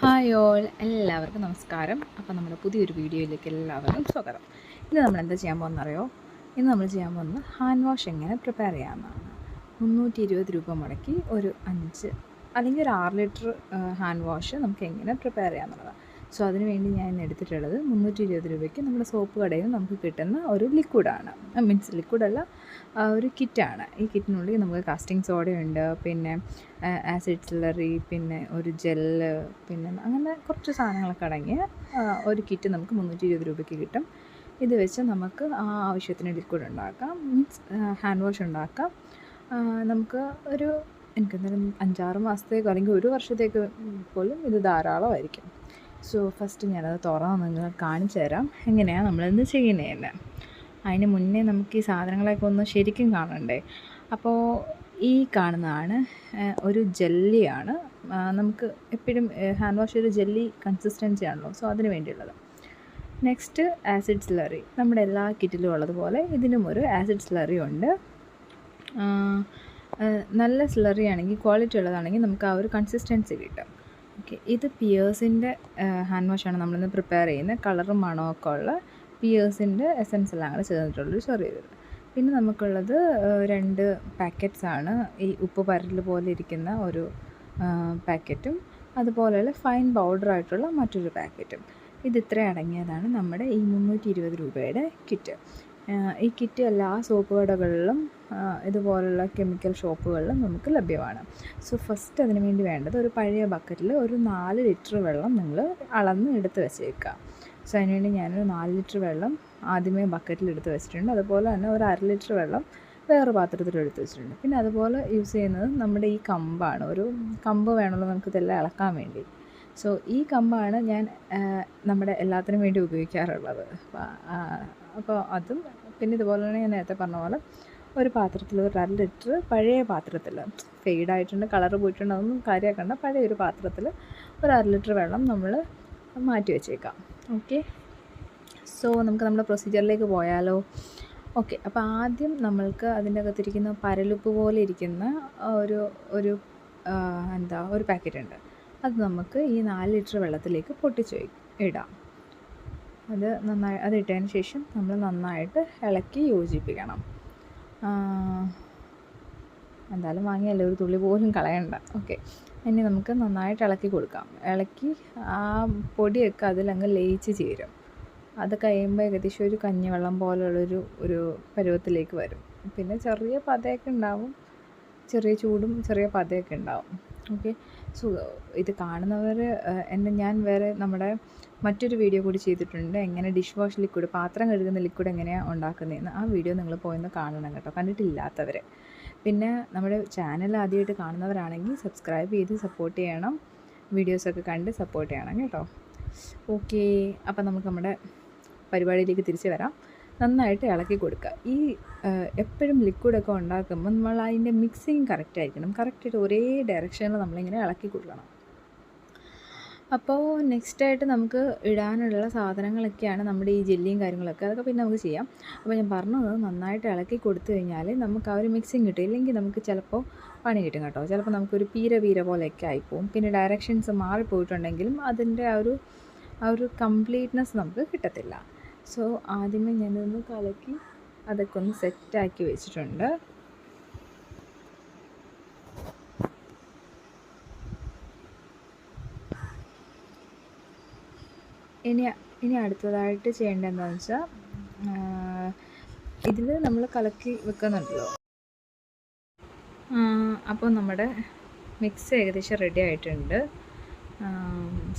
Hi all എല്ലാവർക്കും നമസ്കാരം. അപ്പോൾ നമ്മുടെ പുതിയൊരു വീഡിയോയിലേക്ക് എല്ലാവർക്കും സ്വാഗതം. ഇന്ന് നമ്മൾ എന്താ ചെയ്യാൻ പോകുന്നറിയോ? ഇന്ന് നമ്മൾ ചെയ്യാൻ പോകുന്നത് ഹാൻഡ് വാഷ് എങ്ങനെ പ്രിപ്പയർ ചെയ്യാമെന്നാണ്. മുന്നൂറ്റി ഇരുപത് രൂപ മുടക്കി ഒരു അഞ്ച് അല്ലെങ്കിൽ ഒരു ആറ് ലിറ്റർ ഹാൻഡ് വാഷ് നമുക്ക് എങ്ങനെ പ്രിപ്പയർ ചെയ്യാമെന്നുള്ളതാണ്. സോ അതിനുവേണ്ടി ഞാൻ ഇന്ന് എടുത്തിട്ടുള്ളത് മുന്നൂറ്റി ഇരുപത് രൂപയ്ക്ക് നമ്മുടെ സോപ്പ് കടയിൽ നിന്ന് നമുക്ക് കിട്ടുന്ന ഒരു ലിക്വിഡാണ് മീൻസ് ലിക്വിഡല്ല ഒരു കിറ്റാണ് ഈ കിറ്റിനുള്ളിൽ നമുക്ക് കാസ്റ്റിംഗ് സോഡയുണ്ട് പിന്നെ ആസിഡ് സിലറി പിന്നെ ഒരു ജെല്ല് പിന്നെ അങ്ങനെ കുറച്ച് സാധനങ്ങളൊക്കെ അടങ്ങിയ ഒരു കിറ്റ് നമുക്ക് മുന്നൂറ്റി ഇരുപത് രൂപയ്ക്ക് കിട്ടും. ഇത് വെച്ച് നമുക്ക് ആ ആവശ്യത്തിന് ലിക്വിഡ് ഉണ്ടാക്കാം മീൻസ് ഹാൻഡ് വാഷ് ഉണ്ടാക്കാം. നമുക്ക് ഒരു എനിക്കെന്തായാലും അഞ്ചാറ് മാസത്തേക്കോ അല്ലെങ്കിൽ ഒരു വർഷത്തേക്ക് പോലും ഇത് ധാരാളമായിരിക്കും. സോ ഫസ്റ്റ് ഞാനത് തുറന്ന് നിങ്ങൾ കാണിച്ചു തരാം. എങ്ങനെയാണ് നമ്മളിന്ന് ചെയ്യുന്നതെന്ന്. അതിന് മുന്നേ നമുക്ക് ഈ സാധനങ്ങളൊക്കെ ഒന്ന് ശരിക്കും കാണണ്ടേ? അപ്പോൾ ഈ കാണുന്നതാണ് ഒരു ജെല്ലിയാണ്. നമുക്ക് എപ്പോഴും ഹാൻഡ് വാഷ് ഒരു ജെല്ലി കൺസിസ്റ്റൻസി ആണല്ലോ. സോ അതിന് വേണ്ടിയുള്ളത്. നെക്സ്റ്റ് ആസിഡ് സ്ലറി നമ്മുടെ എല്ലാ കിറ്റിലും ഉള്ളതുപോലെ ഇതിനും ഒരു ആസിഡ് സ്ലറി ഉണ്ട്. നല്ല സ്ലറി ആണെങ്കിൽ ക്വാളിറ്റി ഉള്ളതാണെങ്കിൽ നമുക്ക് ആ ഒരു കൺസിസ്റ്റൻസി കിട്ടും. ഓക്കെ ഇത് പിയേഴ്സിന്റെ ഹാൻഡ് വാഷാണ് നമ്മളിന്ന് പ്രിപ്പയർ ചെയ്യുന്നത് കളറും മണമൊക്കെ ഉള്ള പിയേഴ്സിന്റെ എസൻസ് എല്ലാം കൂടെ ചേർന്നിട്ടുള്ളൊരു ചെറിയത് പിന്നെ നമുക്കുള്ളത് രണ്ട് പാക്കറ്റ്സ് ആണ് ഈ ഉപ്പ് പരൽ പോലെ ഇരിക്കുന്ന ഒരു പാക്കറ്റും അതുപോലെയുള്ള ഫൈൻ പൗഡർ ആയിട്ടുള്ള മറ്റൊരു പാക്കറ്റും. ഇത് ഇത്ര അടങ്ങിയതാണ് നമ്മുടെ ഈ മുന്നൂറ്റി ഇരുപത് രൂപയുടെ കിറ്റ്. ഈ കിറ്റ് എല്ലാ സോപ്പ് കടകളിലും ഇതുപോലുള്ള കെമിക്കൽ ഷോപ്പുകളിലും നമുക്ക് ലഭ്യമാണ്. സോ ഫസ്റ്റ് അതിന് വേണ്ടി വേണ്ടത് ഒരു പഴയ ബക്കറ്റിൽ ഒരു നാല് ലിറ്റർ വെള്ളം നിങ്ങൾ അളന്ന് എടുത്ത് വെച്ചേക്കുക. സോ അതിനുവേണ്ടി ഞാനൊരു നാല് ലിറ്റർ വെള്ളം ആദ്യമേ ബക്കറ്റിൽ എടുത്ത് വെച്ചിട്ടുണ്ട്. അതുപോലെ തന്നെ ഒരു അര ലിറ്റർ വെള്ളം വേറെ പാത്രത്തിൽ എടുത്ത് വെച്ചിട്ടുണ്ട്. പിന്നെ അതുപോലെ യൂസ് ചെയ്യുന്നത് നമ്മുടെ ഈ കമ്പാണ്. ഒരു കമ്പ് വേണമല്ലോ നമുക്ക് ഇതെല്ലാം ഇളക്കാൻ വേണ്ടി. സോ ഈ കമ്പാണ് ഞാൻ നമ്മുടെ എല്ലാത്തിനും വേണ്ടി ഉപയോഗിക്കാറുള്ളത്. അപ്പോൾ അതും പിന്നെ ഇതുപോലെ തന്നെ ഞാൻ നേരത്തെ പറഞ്ഞ പോലെ ഒരു പാത്രത്തിൽ ഒരു അര ലിറ്റർ പഴയ പാത്രത്തിൽ ഫെയ്ഡായിട്ടുണ്ട് കളർ പോയിട്ടുണ്ട് അതൊന്നും കാര്യമാക്കണ്ട പഴയ ഒരു പാത്രത്തിൽ ഒരു അര ലിറ്റർ വെള്ളം നമ്മൾ മാറ്റി വെച്ചേക്കാം. ഓക്കെ സോ നമുക്ക് നമ്മുടെ പ്രൊസീജിയറിലേക്ക് പോയാലോ? ഓക്കെ അപ്പോൾ ആദ്യം നമ്മൾക്ക് അതിന്റെ അകത്തിരിക്കുന്ന പരലുപ്പ് പോലെ ഇരിക്കുന്ന ഒരു ഒരു എന്താ ഒരു പാക്കറ്റ് ഉണ്ട്. അത് നമുക്ക് ഈ നാല് ലിറ്റർ വെള്ളത്തിലേക്ക് പൊട്ടിച്ച് ഇടാം. അത് നന്നായി അത് ഇട്ടതിന് ശേഷം നമ്മൾ നന്നായിട്ട് ഇളക്കി യോജിപ്പിക്കണം. എന്തായാലും വാങ്ങിയല്ലേ? ഒരു തുള്ളി പോലും കളയണ്ട. ഓക്കെ. ഇനി നമുക്ക് നന്നായിട്ട് ഇളക്കി കൊടുക്കാം. ഇളക്കി ആ പൊടിയൊക്കെ അതിലങ്ങ് ലയിച്ച് ചേരും. അത് കഴിയുമ്പോൾ ഏകദേശം ഒരു കഞ്ഞിവെള്ളം പോലുള്ളൊരു ഒരു പരുവത്തിലേക്ക് വരും. പിന്നെ ചെറിയ പതയൊക്കെ ഉണ്ടാവും. ചെറിയ ചൂടും ചെറിയ പതയൊക്കെ ഉണ്ടാവും. ഓക്കെ. ഇത് കാണുന്നവർ എന്നെ ഞാൻ വേറെ നമ്മുടെ മറ്റൊരു വീഡിയോ കൂടി ചെയ്തിട്ടുണ്ട്. എങ്ങനെ ഡിഷ് വാഷ് ലിക്വിഡ് പാത്രം കഴുകുന്ന ലിക്വിഡ് എങ്ങനെയാണ് ഉണ്ടാക്കുന്നതെന്ന് ആ വീഡിയോ നിങ്ങൾ പോയൊന്ന് കാണണം കേട്ടോ. കണ്ടിട്ടില്ലാത്തവർ പിന്നെ നമ്മുടെ ചാനൽ ആദ്യമായിട്ട് കാണുന്നവരാണെങ്കിൽ സബ്സ്ക്രൈബ് ചെയ്ത് സപ്പോർട്ട് ചെയ്യണം. വീഡിയോസൊക്കെ കണ്ട് സപ്പോർട്ട് ചെയ്യണം കേട്ടോ. ഓക്കെ. അപ്പം നമുക്ക് നമ്മുടെ പരിപാടിയിലേക്ക് തിരിച്ചു വരാം. നന്നായിട്ട് ഇളക്കി കൊടുക്കുക. ഈ എപ്പോഴും ലിക്വിഡൊക്കെ ഉണ്ടാക്കുമ്പോൾ നമ്മൾ അതിന്റെ മിക്സിങ് കറക്റ്റ് ആയിരിക്കണം. കറക്റ്റായിട്ട് ഒരേ ഡയറക്ഷനിൽ നമ്മളിങ്ങനെ ഇളക്കി കൊടുക്കണം. അപ്പോൾ നെക്സ്റ്റായിട്ട് നമുക്ക് ഇടാനുള്ള സാധനങ്ങളൊക്കെയാണ് നമ്മുടെ ഈ ജെല്ലിയും കാര്യങ്ങളൊക്കെ. അതൊക്കെ പിന്നെ നമുക്ക് ചെയ്യാം. അപ്പോൾ ഞാൻ പറഞ്ഞത് നന്നായിട്ട് ഇളക്കി കൊടുത്തു കഴിഞ്ഞാൽ നമുക്ക് ആ ഒരു മിക്സിങ് കിട്ടും. ഇല്ലെങ്കിൽ നമുക്ക് ചിലപ്പോൾ പണി കിട്ടും കേട്ടോ. ചിലപ്പോൾ നമുക്കൊരു പീര പീര പോലെയൊക്കെ ആയിപ്പോവും. പിന്നെ ഡയറക്ഷൻസ് മാറിപ്പോയിട്ടുണ്ടെങ്കിലും അതിന്റെ ആ ഒരു ആ ഒരു കംപ്ലീറ്റ്നെസ് നമുക്ക് കിട്ടത്തില്ല. സോ ആദ്യമേ ഞാനൊന്ന് കലക്കി അതൊക്കെ ഒന്ന് സെറ്റാക്കി വെച്ചിട്ടുണ്ട്. ഇനി ഇനി അടുത്തതായിട്ട് ചെയ്യേണ്ടത് എന്താണെന്ന് വെച്ചാൽ ഇതിൽ നമ്മൾ കലക്കി വെക്കുന്നുണ്ടല്ലോ. അപ്പോൾ നമ്മുടെ മിക്സ് ഏകദേശം റെഡി ആയിട്ടുണ്ട്.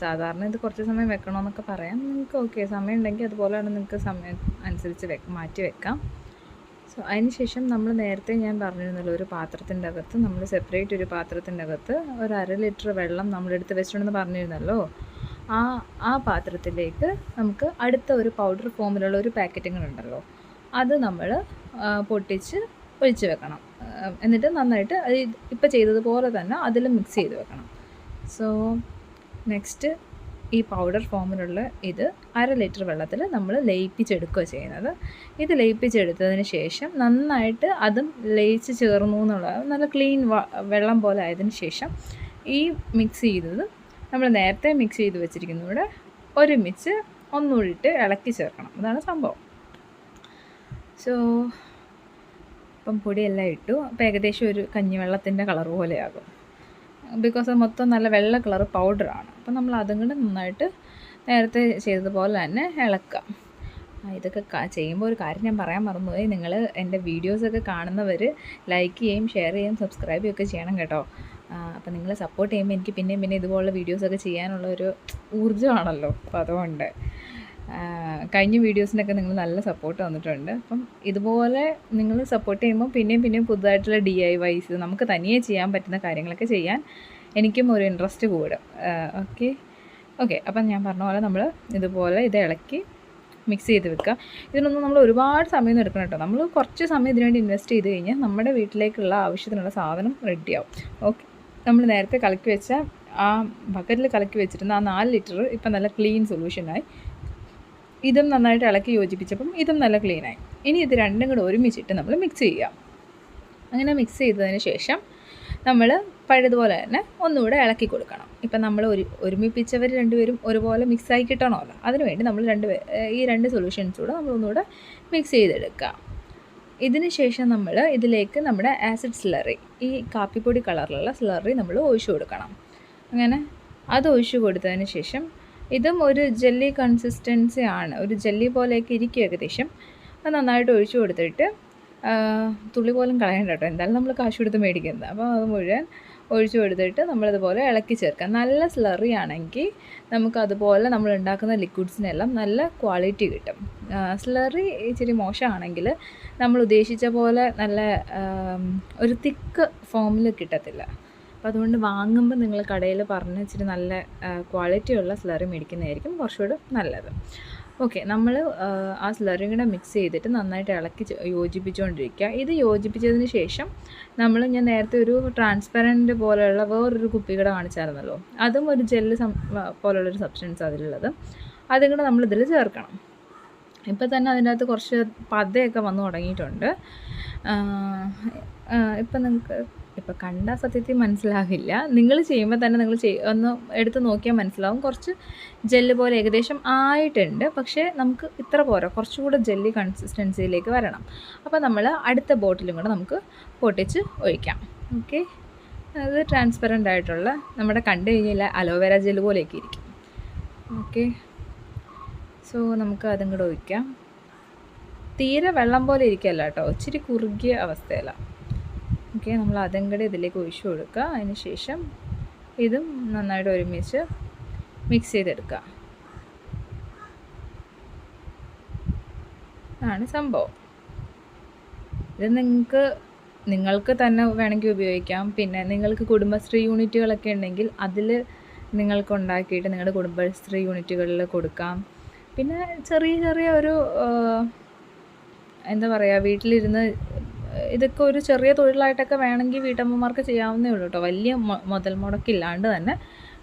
സാധാരണ ഇത് കുറച്ച് സമയം വെക്കണമെന്നൊക്കെ പറയാം. നിങ്ങൾക്ക് ഓക്കെ സമയം ഉണ്ടെങ്കിൽ അതുപോലെയാണ് നിങ്ങൾക്ക് സമയം അനുസരിച്ച് വെ മാറ്റി വെക്കാം. സോ അതിന് ശേഷം നമ്മൾ നേരത്തെ ഞാൻ പറഞ്ഞിരുന്നല്ലോ ഒരു പാത്രത്തിന്റെ അകത്ത് നമ്മൾ സെപ്പറേറ്റ് ഒരു പാത്രത്തിന്റെ അകത്ത് ഒരു അര ലിറ്റർ വെള്ളം നമ്മളെടുത്ത് വെച്ചിട്ടുണ്ടെന്ന് പറഞ്ഞിരുന്നല്ലോ. ആ ആ പാത്രത്തിലേക്ക് നമുക്ക് അടുത്ത ഒരു പൗഡർ ഫോമിലുള്ള ഒരു പാക്കറ്റിങ്ങൾ ഉണ്ടല്ലോ. അത് നമ്മൾ പൊട്ടിച്ച് ഒഴിച്ച് വെക്കണം. എന്നിട്ട് നന്നായിട്ട് ഇപ്പോൾ ചെയ്തതുപോലെ തന്നെ അതിൽ മിക്സ് ചെയ്ത് വെക്കണം. സോ നെക്സ്റ്റ് ഈ പൗഡർ ഫോമിലുള്ള ഇത് അര ലിറ്റർ വെള്ളത്തിൽ നമ്മൾ ലയിപ്പിച്ചെടുക്കുക ചെയ്യുന്നത്. ഇത് ലയിപ്പിച്ചെടുത്തതിന് ശേഷം നന്നായിട്ട് അതും ലയിച്ച് ചേർന്നു എന്നുള്ള നല്ല ക്ലീൻ വെള്ളം പോലെ ആയതിനു ശേഷം ഈ മിക്സ് ചെയ്തത് നമ്മൾ നേരത്തെ മിക്സ് ചെയ്ത് വെച്ചിരിക്കുന്നൂടെ ഒരുമിച്ച് ഒന്നുകൂടിയിട്ട് ഇളക്കി ചേർക്കണം. അതാണ് സംഭവം. സോ ഇപ്പം പൊടിയെല്ലാം ഇട്ടു. അപ്പോൾ ഏകദേശം ഒരു കഞ്ഞിവെള്ളത്തിന്റെ കളർ പോലെയാകും. ബിക്കോസ് അത് മൊത്തം നല്ല വെള്ള കളർ പൗഡറാണ് അപ്പം നമ്മൾ അതും കൂടെ നന്നായിട്ട് നേരത്തെ ചെയ്തതുപോലെ തന്നെ ഇളക്കാം. ഇതൊക്കെ ചെയ്യുമ്പോൾ ഒരു കാര്യം ഞാൻ പറയാൻ മറന്നുപോയി. നിങ്ങൾ എന്റെ വീഡിയോസൊക്കെ കാണുന്നവർ ലൈക്ക് ചെയ്യും ഷെയർ ചെയ്യും സബ്സ്ക്രൈബ് ചെയ്യുകയൊക്കെ ചെയ്യണം കേട്ടോ. അപ്പം നിങ്ങൾ സപ്പോർട്ട് ചെയ്യുമ്പോൾ എനിക്ക് പിന്നെയും പിന്നെ ഇതുപോലുള്ള വീഡിയോസൊക്കെ ചെയ്യാനുള്ള ഒരു ഊർജമാണല്ലോ. അപ്പോൾ അതുകൊണ്ട് കഴിഞ്ഞ വീഡിയോസിനൊക്കെ നിങ്ങൾ നല്ല സപ്പോർട്ട് തന്നിട്ടുണ്ട്. അപ്പം ഇതുപോലെ നിങ്ങൾ സപ്പോർട്ട് ചെയ്യുമ്പോൾ പിന്നെയും പിന്നെയും പുതുതായിട്ടുള്ള ഡി ഐ വൈസ് നമുക്ക് തനിയെ ചെയ്യാൻ പറ്റുന്ന കാര്യങ്ങളൊക്കെ ചെയ്യാൻ എനിക്കും ഒരു ഇൻട്രസ്റ്റ് കൂടും. ഓക്കെ ഓക്കെ അപ്പം ഞാൻ പറഞ്ഞ പോലെ നമ്മൾ ഇതുപോലെ ഇത് ഇളക്കി മിക്സ് ചെയ്ത് വെക്കുക. ഇതിനൊന്നും നമ്മൾ ഒരുപാട് സമയം എടുക്കണം കേട്ടോ. നമ്മൾ കുറച്ച് സമയം ഇതിനുവേണ്ടി ഇൻവെസ്റ്റ് ചെയ്ത് കഴിഞ്ഞാൽ നമ്മുടെ വീട്ടിലേക്കുള്ള ആവശ്യത്തിനുള്ള സാധനം റെഡിയാവും ഓക്കെ നമ്മൾ നേരത്തെ കലക്കി വെച്ച ആ ബക്കറ്റിൽ കലക്കി വെച്ചിരുന്ന ആ നാല് ലിറ്റർ ഇപ്പം നല്ല ക്ലീൻ സൊല്യൂഷനായി ഇതും നന്നായിട്ട് ഇളക്കി യോജിപ്പിച്ചപ്പം ഇതും നല്ല ക്ലീനായി ഇനി ഇത് രണ്ടും കൂടെ ഒരുമിച്ചിട്ട് നമ്മൾ മിക്സ് ചെയ്യാം. അങ്ങനെ മിക്സ് ചെയ്തതിന് ശേഷം നമ്മൾ പഴയതുപോലെ തന്നെ ഒന്നുകൂടെ ഇളക്കി കൊടുക്കണം. ഇപ്പം നമ്മൾ ഒരു ഒരുമിപ്പിച്ചവർ രണ്ടുപേരും ഒരുപോലെ മിക്സായി കിട്ടണമല്ലോ. അതിനുവേണ്ടി നമ്മൾ രണ്ട് ഈ രണ്ട് സൊല്യൂഷൻസ് കൂടെ നമ്മളൊന്നുകൂടെ മിക്സ് ചെയ്തെടുക്കുക ഇതിന് ശേഷം നമ്മൾ ഇതിലേക്ക് നമ്മുടെ ആസിഡ് സ്ലറി ഈ കാപ്പിപ്പൊടി കളറിലുള്ള സ്ലറി നമ്മൾ ഒഴിച്ചു കൊടുക്കണം. അങ്ങനെ അത് ഒഴിച്ചു കൊടുത്തതിന് ശേഷം ഇതും ഒരു ജെല്ലി കൺസിസ്റ്റൻസി ആണ്. ഒരു ജെല്ലി പോലെയൊക്കെ ഇരിക്കും ഏകദേശം. അത് നന്നായിട്ട് ഒഴിച്ചു കൊടുത്തിട്ട് തുള്ളി പോലും കളയണ്ട കേട്ടോ. എന്തായാലും നമ്മൾ കാശ് കൊടുത്ത് മേടിക്കുന്നത്. അപ്പോൾ അത് മുഴുവൻ ഒഴിച്ചു കൊടുത്തിട്ട് നമ്മളിതുപോലെ ഇളക്കി ചേർക്കാം. നല്ല സ്ലറി ആണെങ്കിൽ നമുക്ക് അതുപോലെ നമ്മൾ ഉണ്ടാക്കുന്ന ലിക്വിഡ്സിനെല്ലാം നല്ല ക്വാളിറ്റി കിട്ടും. സ്ലറി ഇച്ചിരി മോശമാണെങ്കിൽ നമ്മൾ ഉദ്ദേശിച്ച പോലെ നല്ല ഒരു തിക്ക് ഫോമിൽ കിട്ടത്തില്ല. അപ്പോൾ അതുകൊണ്ട് വാങ്ങുമ്പോൾ നിങ്ങൾ കടയിൽ പറഞ്ഞ് ഇച്ചിരി നല്ല ക്വാളിറ്റിയുള്ള സ്ലറി മേടിക്കുന്നതായിരിക്കും കുറച്ചുകൂടെ നല്ലത്. ഓക്കെ നമ്മൾ ആ സ്ലറിയും കൂടെ മിക്സ് ചെയ്തിട്ട് നന്നായിട്ട് ഇളക്കി യോജിപ്പിച്ചുകൊണ്ടിരിക്കുക ഇത് യോജിപ്പിച്ചതിന് ശേഷം നമ്മൾ ഞാൻ നേരത്തെ ഒരു ട്രാൻസ്പെറന്റ് പോലെയുള്ള വേറൊരു കുപ്പി കൂടെ കാണിച്ചായിരുന്നല്ലോ? അതും ഒരു ജെല്ല് പോലുള്ളൊരു സബ്സ്റ്റൻസ് അതിലുള്ളത്. അതും കൂടെ നമ്മൾ ഇതിൽ ചേർക്കണം. ഇപ്പം തന്നെ അതിന്റെ അകത്ത് കുറച്ച് പതയൊക്കെ വന്നു തുടങ്ങിയിട്ടുണ്ട്. ഇപ്പം നിങ്ങൾക്ക് ഇപ്പം കണ്ടാൽ സത്യത്തിൽ മനസ്സിലാവില്ല. നിങ്ങൾ ചെയ്യുമ്പോൾ തന്നെ നിങ്ങൾ ചെയ് ഒന്ന് എടുത്ത് നോക്കിയാൽ മനസ്സിലാവും. കുറച്ച് ജെല്ല് പോലെ ഏകദേശം ആയിട്ടുണ്ട്. പക്ഷേ നമുക്ക് ഇത്ര പോരാ. കുറച്ചുകൂടെ ജെല്ലി കൺസിസ്റ്റൻസിയിലേക്ക് വരണം. അപ്പോൾ നമ്മൾ അടുത്ത ബോട്ടിലും കൂടെ നമുക്ക് പൊട്ടിച്ച് ഒഴിക്കാം. ഓക്കെ അത് ട്രാൻസ്പെറന്റ് ആയിട്ടുള്ള നമ്മുടെ കണ്ടു കഴിഞ്ഞാൽ അലോവേര ജെല്ല് പോലെയൊക്കെ ഇരിക്കും. ഓക്കെ സോ നമുക്ക് അതും കൂടെ ഒഴിക്കാം. തീരെ വെള്ളം പോലെ ഇരിക്കല്ല കേട്ടോ. ഇച്ചിരി കുറുകിയ അവസ്ഥയിലാണ് ഓക്കെ നമ്മൾ അതും കൂടെ ഇതിലേക്ക് ഒഴിച്ചു കൊടുക്കുക. അതിന് ശേഷം ഇതും നന്നായിട്ട് ഒരുമിച്ച് മിക്സ് ചെയ്തെടുക്കുക. ആണ് സംഭവം. ഇത് നിങ്ങൾക്ക് നിങ്ങൾക്ക് തന്നെ വേണമെങ്കിൽ ഉപയോഗിക്കാം. പിന്നെ നിങ്ങൾക്ക് കുടുംബശ്രീ യൂണിറ്റുകളൊക്കെ ഉണ്ടെങ്കിൽ അതിൽ നിങ്ങൾക്ക് ഉണ്ടാക്കിയിട്ട് നിങ്ങളുടെ കുടുംബശ്രീ യൂണിറ്റുകളിൽ കൊടുക്കാം. പിന്നെ ചെറിയ ചെറിയ ഒരു എന്താ പറയുക വീട്ടിലിരുന്ന് ഇതൊക്കെ ഒരു ചെറിയ തൊഴിലായിട്ടൊക്കെ വേണമെങ്കിൽ വീട്ടമ്മമാർക്ക് ചെയ്യാവുന്നേ ഉള്ളൂ കേട്ടോ. വലിയ മുതൽ മുടക്കില്ലാണ്ട് തന്നെ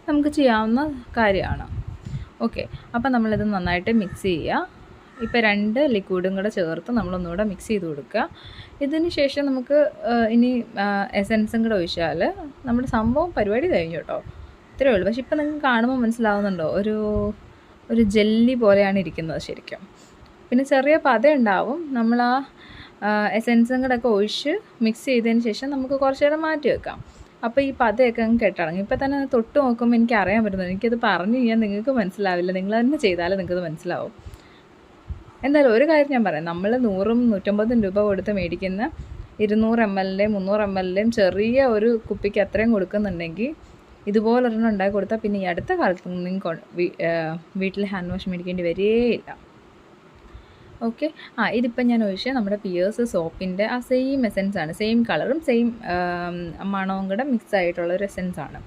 നമുക്ക് ചെയ്യാവുന്ന കാര്യമാണ്. ഓക്കെ. അപ്പം നമ്മളിത് നന്നായിട്ട് മിക്സ് ചെയ്യുക. ഇപ്പോൾ രണ്ട് ലിക്വിഡും കൂടെ ചേർത്ത് നമ്മളൊന്നുകൂടെ മിക്സ് ചെയ്ത് കൊടുക്കുക. ഇതിന് ശേഷം നമുക്ക് ഇനി എസൻസും കൂടെ ഒഴിച്ചാൽ നമ്മുടെ സംഭവം പരിപാടി കഴിഞ്ഞു കേട്ടോ. ഇത്രയേ ഉള്ളൂ. പക്ഷെ ഇപ്പം നിങ്ങൾക്ക് കാണുമ്പോൾ മനസ്സിലാവുന്നുണ്ടോ? ഒരു ഒരു ജെല്ലി പോലെയാണ് ഇരിക്കുന്നത് ശരിക്കും. പിന്നെ ചെറിയ പത ഉണ്ടാവും നമ്മൾ ആ എസെൻസും കൂടെ ഒക്കെ ഒഴിച്ച് മിക്സ് ചെയ്തതിന് ശേഷം നമുക്ക് കുറച്ച് നേരം മാറ്റി വെക്കാം. അപ്പോൾ ഈ പതയൊക്കെ അങ്ങ് കെട്ടിടങ്ങി. ഇപ്പം തന്നെ തൊട്ട് നോക്കുമ്പോൾ എനിക്ക് അറിയാൻ പറ്റുന്നു എനിക്കത് പറഞ്ഞു കഴിഞ്ഞാൽ നിങ്ങൾക്ക് മനസ്സിലാവില്ല. നിങ്ങൾ തന്നെ ചെയ്താലേ നിങ്ങൾക്കത് മനസ്സിലാവും. എന്തായാലും ഒരു കാര്യം ഞാൻ പറയാം. നമ്മൾ നൂറും നൂറ്റമ്പതും രൂപ കൊടുത്ത് മേടിക്കുന്ന ഇരുന്നൂറ് എം എല്ലിന്റെയും മുന്നൂറ് എം എല്ലിന്റെയും ചെറിയ ഒരു കുപ്പിക്ക് അത്രയും കൊടുക്കുന്നുണ്ടെങ്കിൽ ഇതുപോലൊരെണ്ണം ഉണ്ടാക്കി കൊടുത്താൽ പിന്നെ ഈ അടുത്ത കാലത്ത് നിങ്ങൾക്ക് വീട്ടിൽ ഹാൻഡ് വാഷ് മേടിക്കേണ്ടി വരികയില്ല ഓക്കെ ആ ഇതിപ്പോൾ ഞാൻ ഒഴിച്ച് നമ്മുടെ പിയേഴ്സ് സോപ്പിന്റെ ആ സെയിം എസെൻസ് ആണ്. സെയിം കളറും സെയിം മണവും കൂടെ മിക്സ് ആയിട്ടുള്ള ഒരു എസെൻസ് ആണ്.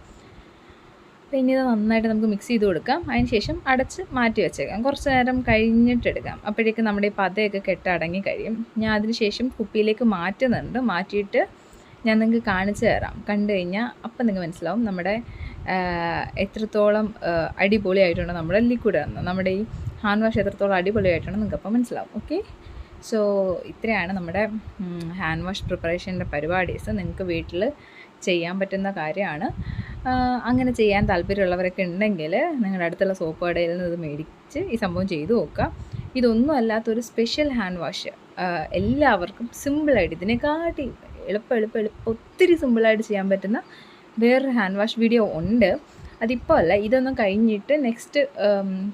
അപ്പോൾ ഇനി ഇത് നന്നായിട്ട് നമുക്ക് മിക്സ് ചെയ്ത് കൊടുക്കാം. അതിന് ശേഷം അടച്ച് മാറ്റി വെച്ചേക്കാം. കുറച്ച് നേരം കഴിഞ്ഞിട്ടെടുക്കാം അപ്പോഴേക്കും നമ്മുടെ ഈ പതയൊക്കെ കെട്ടടങ്ങി കഴിയും. ഞാൻ അതിന് ശേഷം കുപ്പിയിലേക്ക് മാറ്റുന്നുണ്ട്. മാറ്റിയിട്ട് ഞാൻ നിങ്ങൾക്ക് കാണിച്ചു തരാം. കണ്ടു കഴിഞ്ഞാൽ അപ്പം നിങ്ങൾക്ക് മനസ്സിലാവും നമ്മുടെ എത്രത്തോളം അടിപൊളിയായിട്ടുണ്ട് നമ്മുടെ ലിക്വിഡ് നമ്മുടെ ഈ ഹാൻഡ് വാഷ് എത്രത്തോളം അടിപൊളിയായിട്ടാണ് നിങ്ങൾക്ക് അപ്പം മനസ്സിലാവും ഓക്കെ സോ ഇത്രയാണ് നമ്മുടെ ഹാൻഡ് വാഷ് പ്രിപ്പറേഷന്റെ പരിപാടീസ് നിങ്ങൾക്ക് വീട്ടിൽ ചെയ്യാൻ പറ്റുന്ന കാര്യമാണ്. അങ്ങനെ ചെയ്യാൻ താല്പര്യമുള്ളവരൊക്കെ ഉണ്ടെങ്കിൽ നിങ്ങളുടെ അടുത്തുള്ള സോപ്പ് കടയിൽ നിന്ന് ഇത് മേടിച്ച് ഈ സംഭവം ചെയ്തു നോക്കുക. ഇതൊന്നും അല്ലാത്തൊരു സ്പെഷ്യൽ ഹാൻഡ് വാഷ് എല്ലാവർക്കും സിമ്പിളായിട്ട് ഇതിനെക്കാട്ടി എളുപ്പം എളുപ്പം എളുപ്പം ഒത്തിരി സിമ്പിളായിട്ട് ചെയ്യാൻ പറ്റുന്ന വേറൊരു ഹാൻഡ് വാഷ് വീഡിയോ ഉണ്ട്. അതിപ്പോൾ അല്ല ഇതൊന്നും കഴിഞ്ഞിട്ട് നെക്സ്റ്റ്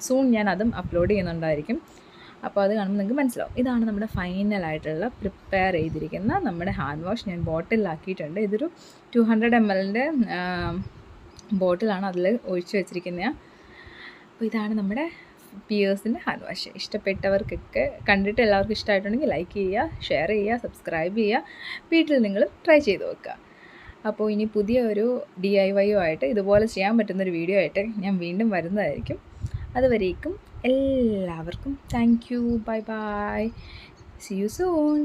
സൂൺ ഞാൻ അതും അപ്ലോഡ് ചെയ്യുന്നുണ്ടായിരിക്കും. അപ്പോൾ അത് കാണുമ്പോൾ നിങ്ങൾക്ക് മനസ്സിലാവും. ഇതാണ് നമ്മുടെ ഫൈനലായിട്ടുള്ള പ്രിപ്പയർ ചെയ്തിരിക്കുന്ന നമ്മുടെ ഹാൻഡ് വാഷ് ഞാൻ ബോട്ടിലാക്കിയിട്ടുണ്ട് ഇതൊരു ടു ഹൺഡ്രഡ് എം എല്ലിന്റെ ബോട്ടിലാണ് അതിൽ ഒഴിച്ചു വെച്ചിരിക്കുന്നത് അപ്പോൾ ഇതാണ് നമ്മുടെ പിയേഴ്സിന്റെ ഹാൻഡ് വാഷ് ഇഷ്ടപ്പെട്ടവർക്കൊക്കെ കണ്ടിട്ട് എല്ലാവർക്കും ഇഷ്ടമായിട്ടുണ്ടെങ്കിൽ ലൈക്ക് ചെയ്യുക ഷെയർ ചെയ്യുക സബ്സ്ക്രൈബ് ചെയ്യുക. വീട്ടിൽ നിങ്ങൾ ട്രൈ ചെയ്ത് നോക്കുക. അപ്പോൾ ഇനി പുതിയ ഒരു ഡി ഐ വൈയോ ആയിട്ട് ഇതുപോലെ ചെയ്യാൻ പറ്റുന്നൊരു വീഡിയോ ആയിട്ട് ഞാൻ വീണ്ടും വരുന്നതായിരിക്കും. അതുവരേക്കും എല്ലാവർക്കും thank you bye bye see you soon